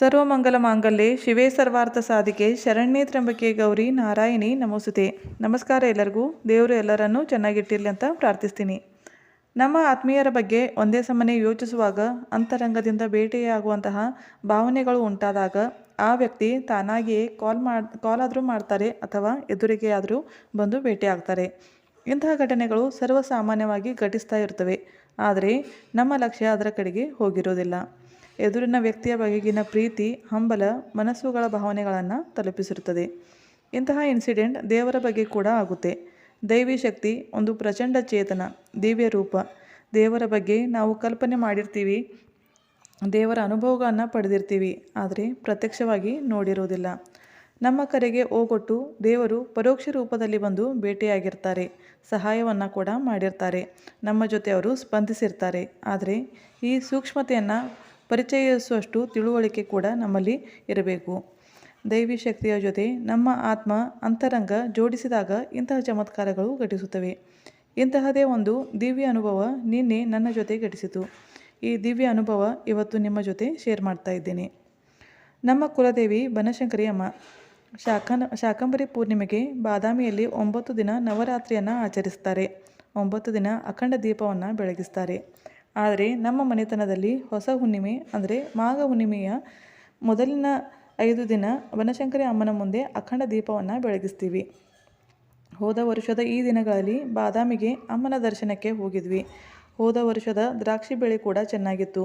ಸರ್ವಮಂಗಲ ಮಾಂಗಲ್ಯ ಶಿವೇ ಸರ್ವಾರ್ಥ ಸಾಧಿಕೆ ಶರಣ್ಯ ತ್ರಂಬಕೆ ಗೌರಿ ನಾರಾಯಣಿ ನಮೋಸುತೆ. ನಮಸ್ಕಾರ ಎಲ್ಲರಿಗೂ. ದೇವರು ಎಲ್ಲರನ್ನೂ ಚೆನ್ನಾಗಿಟ್ಟಿರಲಿ ಅಂತ ಪ್ರಾರ್ಥಿಸ್ತೀನಿ. ನಮ್ಮ ಆತ್ಮೀಯರ ಬಗ್ಗೆ ಒಂದೇ ಸಮನೆ ಯೋಚಿಸುವಾಗ ಅಂತರಂಗದಿಂದ ಭೇಟಿಯಾಗುವಂತಹ ಭಾವನೆಗಳು ಉಂಟಾದಾಗ ಆ ವ್ಯಕ್ತಿ ತಾನಾಗಿಯೇ ಕಾಲ್ ಮಾಡಿ ಕಾಲ್ ಆದರೂ ಮಾಡ್ತಾರೆ ಅಥವಾ ಎದುರಿಗೆ ಆದರೂ ಬಂದು ಭೇಟಿಯಾಗ್ತಾರೆ ಇಂತಹ ಘಟನೆಗಳು ಸರ್ವಸಾಮಾನ್ಯವಾಗಿ ಘಟಿಸ್ತಾ ಇರ್ತವೆ. ಆದರೆ ನಮ್ಮ ಲಕ್ಷ್ಯ ಅದರ ಕಡೆಗೆ ಹೋಗಿರೋದಿಲ್ಲ. ಎದುರಿನ ವ್ಯಕ್ತಿಯ ಬಗೆಗಿನ ಪ್ರೀತಿ, ಹಂಬಲ, ಮನಸ್ಸುಗಳ ಭಾವನೆಗಳನ್ನು ತಲುಪಿಸಿರುತ್ತದೆ. ಇಂತಹ ಇನ್ಸಿಡೆಂಟ್ ದೇವರ ಬಗ್ಗೆ ಕೂಡ ಆಗುತ್ತೆ. ದೈವಿ ಶಕ್ತಿ, ಒಂದು ಪ್ರಚಂಡ ಚೇತನ, ದಿವ್ಯ ರೂಪ. ದೇವರ ಬಗ್ಗೆ ನಾವು ಕಲ್ಪನೆ ಮಾಡಿರ್ತೀವಿ. ದೇವರ ಅನುಭವಗಳನ್ನು ಪಡೆದಿರ್ತೀವಿ. ಆದರೆ ಪ್ರತ್ಯಕ್ಷವಾಗಿ ನೋಡಿರೋದಿಲ್ಲ. ನಮ್ಮ ಕರೆಗೆ ಓಗೊಟ್ಟು ದೇವರು ಪರೋಕ್ಷ ರೂಪದಲ್ಲಿ ಬಂದು ಭೇಟಿಯಾಗಿರ್ತಾರೆ ಸಹಾಯವನ್ನು ಕೂಡ ಮಾಡಿರ್ತಾರೆ. ನಮ್ಮ ಜೊತೆ ಅವರು ಸ್ಪಂದಿಸಿರ್ತಾರೆ. ಆದರೆ ಈ ಸೂಕ್ಷ್ಮತೆಯನ್ನು ಪರಿಚಯಿಸುವಷ್ಟು ತಿಳುವಳಿಕೆ ಕೂಡ ನಮ್ಮಲ್ಲಿ ಇರಬೇಕು. ದೈವಿ ಶಕ್ತಿಯ ಜೊತೆ ನಮ್ಮ ಆತ್ಮ ಅಂತರಂಗ ಜೋಡಿಸಿದಾಗ ಇಂತಹ ಚಮತ್ಕಾರಗಳು ಘಟಿಸುತ್ತವೆ. ಇಂತಹದೇ ಒಂದು ದಿವ್ಯ ಅನುಭವ ನಿನ್ನೆ ನನ್ನ ಜೊತೆ ಘಟಿಸಿತು. ಈ ದಿವ್ಯ ಅನುಭವ ಇವತ್ತು ನಿಮ್ಮ ಜೊತೆ ಶೇರ್ ಮಾಡ್ತಾ ಇದ್ದೇನೆ. ನಮ್ಮ ಕುಲದೇವಿ ಬನಶಂಕರಿ ಅಮ್ಮ, ಶಾಖನ, ಶಾಕಂಬರಿ ಪೂರ್ಣಿಮೆಗೆ ಬಾದಾಮಿಯಲ್ಲಿ ಒಂಬತ್ತು ದಿನ ನವರಾತ್ರಿಯನ್ನು ಆಚರಿಸ್ತಾರೆ. ಒಂಬತ್ತು ದಿನ ಅಖಂಡ ದೀಪವನ್ನು ಬೆಳಗಿಸ್ತಾರೆ. ಆದರೆ ನಮ್ಮ ಮನೆತನದಲ್ಲಿ ಹೊಸ ಹುಣ್ಣಿಮೆ ಅಂದರೆ ಮಾಘ ಹುಣ್ಣಿಮೆಯ ಮೊದಲಿನ ಐದು ದಿನ ಬನಶಂಕರಿ ಅಮ್ಮನ ಮುಂದೆ ಅಖಂಡ ದೀಪವನ್ನು ಬೆಳಗಿಸ್ತೀವಿ. ಹೋದ ವರ್ಷದ ಈ ದಿನಗಳಲ್ಲಿ ಬಾದಾಮಿಗೆ ಅಮ್ಮನ ದರ್ಶನಕ್ಕೆ ಹೋಗಿದ್ವಿ. ಹೋದ ವರ್ಷದ ದ್ರಾಕ್ಷಿ ಬೆಳೆ ಕೂಡ ಚೆನ್ನಾಗಿತ್ತು.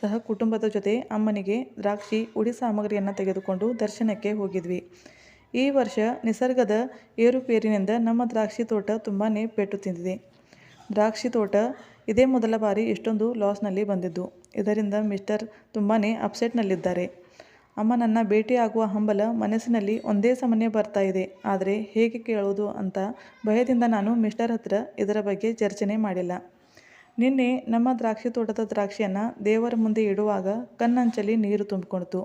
ಸಹ ಕುಟುಂಬದ ಜೊತೆ ಅಮ್ಮನಿಗೆ ದ್ರಾಕ್ಷಿ, ಉಡಿ ಸಾಮಗ್ರಿಯನ್ನು ತೆಗೆದುಕೊಂಡು ದರ್ಶನಕ್ಕೆ ಹೋಗಿದ್ವಿ. ಈ ವರ್ಷ ನಿಸರ್ಗದ ಏರುಪೇರಿನಿಂದ ನಮ್ಮ ದ್ರಾಕ್ಷಿ ತೋಟ ತುಂಬಾ ಪೆಟ್ಟು ತಿಂದಿದೆ. ದ್ರಾಕ್ಷಿ ತೋಟ ಇದೇ ಮೊದಲ ಬಾರಿ ಇಷ್ಟೊಂದು ಲಾಸ್ನಲ್ಲಿ ಬಂದಿದ್ದು. ಇದರಿಂದ ಮಿಸ್ಟರ್ ತುಂಬಾ ಅಪ್ಸೆಟ್ನಲ್ಲಿದ್ದಾರೆ. ಅಮ್ಮ ನನ್ನ ಭೇಟಿಯಾಗುವ ಹಂಬಲ ಮನಸ್ಸಿನಲ್ಲಿ ಒಂದೇ ಸಮನೆ ಬರ್ತಾ ಇದೆ. ಆದರೆ ಹೇಗೆ ಕೇಳೋದು ಅಂತ ಭಯದಿಂದ ನಾನು ಮಿಸ್ಟರ್ ಹತ್ರ ಇದರ ಬಗ್ಗೆ ಚರ್ಚನೆ ಮಾಡಿಲ್ಲ. ನಿನ್ನೆ ನಮ್ಮ ದ್ರಾಕ್ಷಿ ತೋಟದ ದ್ರಾಕ್ಷಿಯನ್ನು ದೇವರ ಮುಂದೆ ಇಡುವಾಗ ಕಣ್ಣಂಚಲಿ ನೀರು ತುಂಬಿಕೊಂಡಿತು.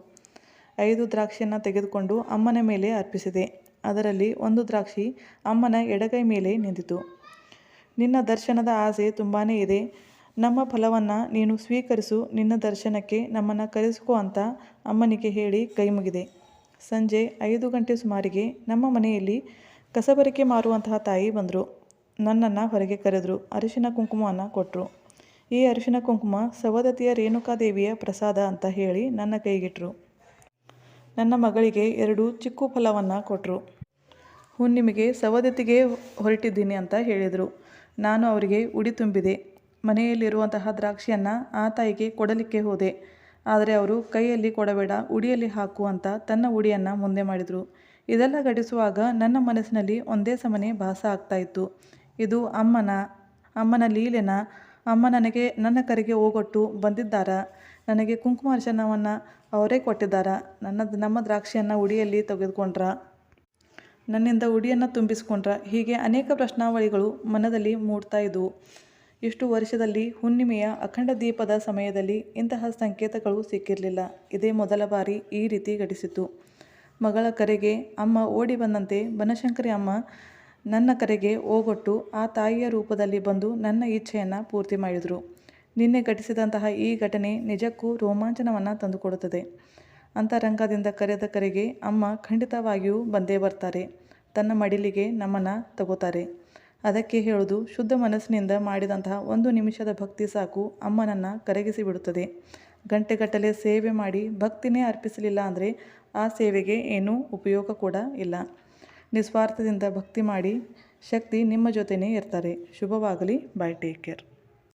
ಐದು ದ್ರಾಕ್ಷಿಯನ್ನು ತೆಗೆದುಕೊಂಡು ಅಮ್ಮನ ಮೇಲೆ ಅರ್ಪಿಸಿದೆ. ಅದರಲ್ಲಿ ಒಂದು ದ್ರಾಕ್ಷಿ ಅಮ್ಮನ ಎಡಗೈ ಮೇಲೆ ನಿಂತಿತು. ನಿನ್ನ ದರ್ಶನದ ಆಸೆ ತುಂಬಾ ಇದೆ. ನಮ್ಮ ಫಲವನ್ನು ನೀನು ಸ್ವೀಕರಿಸು. ನಿನ್ನ ದರ್ಶನಕ್ಕೆ ನಮ್ಮನ್ನು ಕರೆಸಿಕೊ ಅಂತ ಅಮ್ಮನಿಗೆ ಹೇಳಿ ಕೈ ಮುಗಿದೆ. ಸಂಜೆ ಐದು ಗಂಟೆ ಸುಮಾರಿಗೆ ನಮ್ಮ ಮನೆಯಲ್ಲಿ ಕಸಬರಿಕೆ ಮಾರುವಂತಹ ತಾಯಿ ಬಂದರು. ನನ್ನನ್ನು ಹೊರಗೆ ಕರೆದರು. ಅರಿಶಿನ ಕುಂಕುಮವನ್ನು ಕೊಟ್ಟರು ಈ ಅರಿಶಿನ ಕುಂಕುಮ ಸವದತಿಯ ರೇಣುಕಾದೇವಿಯ ಪ್ರಸಾದ ಅಂತ ಹೇಳಿ ನನ್ನ ಕೈಗಿಟ್ರು. ನನ್ನ ಮಗಳಿಗೆ ಎರಡು ಚಿಕ್ಕು ಫಲವನ್ನು ಕೊಟ್ಟರು ಹುಣ್ಣಿಮೆಗೆ ಸವದತ್ತಿಗೆ ಹೊರಟಿದ್ದೀನಿ ಅಂತ ಹೇಳಿದರು. ನಾನು ಅವರಿಗೆ ಉಡಿ ತುಂಬಿದೆ. ಮನೆಯಲ್ಲಿರುವಂತಹ ದ್ರಾಕ್ಷಿಯನ್ನು ಆ ತಾಯಿಗೆ ಕೊಡಲಿಕ್ಕೆ ಹೋದೆ. ಆದರೆ ಅವರು, ಕೈಯಲ್ಲಿ ಕೊಡಬೇಡ, ಉಡಿಯಲ್ಲಿ ಹಾಕು ಅಂತ ತನ್ನ ಉಡಿಯನ್ನು ಮುಂದೆ ಮಾಡಿದರು. ಇದೆಲ್ಲ ಘಟಿಸುವಾಗ ನನ್ನ ಮನಸ್ಸಿನಲ್ಲಿ ಒಂದೇ ಸಮನೆ ಭಾಸ ಆಗ್ತಾ ಇತ್ತು. ಇದು ಅಮ್ಮನ ಅಮ್ಮನ ಲೀಲೆನ, ಅಮ್ಮ ನನಗೆ ನನ್ನ ಕರೆಗೆ ಹೋಗೊಟ್ಟು ಬಂದಿದ್ದಾರ. ನನಗೆ ಕುಂಕುಮಾರ್ಚನವನ್ನು ಅವರೇ ಕೊಟ್ಟಿದ್ದಾರ. ನನ್ನ, ನಮ್ಮ ದ್ರಾಕ್ಷಿಯನ್ನು ಉಡಿಯಲ್ಲಿ ತೆಗೆದುಕೊಂಡ್ರ. ನನ್ನಿಂದ ಉಡಿಯನ್ನು ತುಂಬಿಸಿಕೊಂಡ್ರ ಹೀಗೆ ಅನೇಕ ಪ್ರಶ್ನಾವಳಿಗಳು ಮನದಲ್ಲಿ ಮೂಡ್ತಾ ಇದ್ವು. ಇಷ್ಟು ವರ್ಷದಲ್ಲಿ ಹುಣ್ಣಿಮೆಯ ಅಖಂಡ ದೀಪದ ಸಮಯದಲ್ಲಿ ಇಂತಹ ಸಂಕೇತಗಳು ಸಿಕ್ಕಿರಲಿಲ್ಲ. ಇದೇ ಮೊದಲ ಬಾರಿ ಈ ರೀತಿ ಘಟಿಸಿತು ಮಗಳ ಕರೆಗೆ ಅಮ್ಮ ಓಡಿ ಬಂದಂತೆ ಬನಶಂಕರಿ ಅಮ್ಮ ನನ್ನ ಕರೆಗೆ ಓಗೊಟ್ಟು ಆ ತಾಯಿಯ ರೂಪದಲ್ಲಿ ಬಂದು ನನ್ನ ಇಚ್ಛೆಯನ್ನು ಪೂರ್ತಿ ಮಾಡಿದರು. ನಿನ್ನೆ ಘಟಿಸಿದಂತಹ ಈ ಘಟನೆ ನಿಜಕ್ಕೂ ರೋಮಾಂಚನವನ್ನು ತಂದುಕೊಡುತ್ತದೆ. ಅಂತರಂಗದಿಂದ ಕರೆದ ಕರೆಗೆ ಅಮ್ಮ ಖಂಡಿತವಾಗಿಯೂ ಬಂದೇ ಬರ್ತಾರೆ. ತನ್ನ ಮಡಿಲಿಗೆ ನಮ್ಮನ್ನು ತಗೋತಾರೆ. ಅದಕ್ಕೆ ಹೇಳೋದು ಶುದ್ಧ ಮನಸ್ಸಿನಿಂದ ಮಾಡಿದಂತಹ ಒಂದು ನಿಮಿಷದ ಭಕ್ತಿ ಸಾಕು ಅಮ್ಮನನ್ನು ಕರಗಿಸಿ ಬಿಡುತ್ತದೆ. ಗಂಟೆಗಟ್ಟಲೆ ಸೇವೆ ಮಾಡಿ ಭಕ್ತಿನೇ ಅರ್ಪಿಸಲಿಲ್ಲ ಅಂದರೆ ಆ ಸೇವೆಗೆ ಏನೂ ಉಪಯೋಗ ಕೂಡ ಇಲ್ಲ. ನಿಸ್ವಾರ್ಥದಿಂದ ಭಕ್ತಿ ಮಾಡಿ ಶಕ್ತಿ ನಿಮ್ಮ ಜೊತೆಯೇ ಇರ್ತಾರೆ. ಶುಭವಾಗಲಿ. Bye take care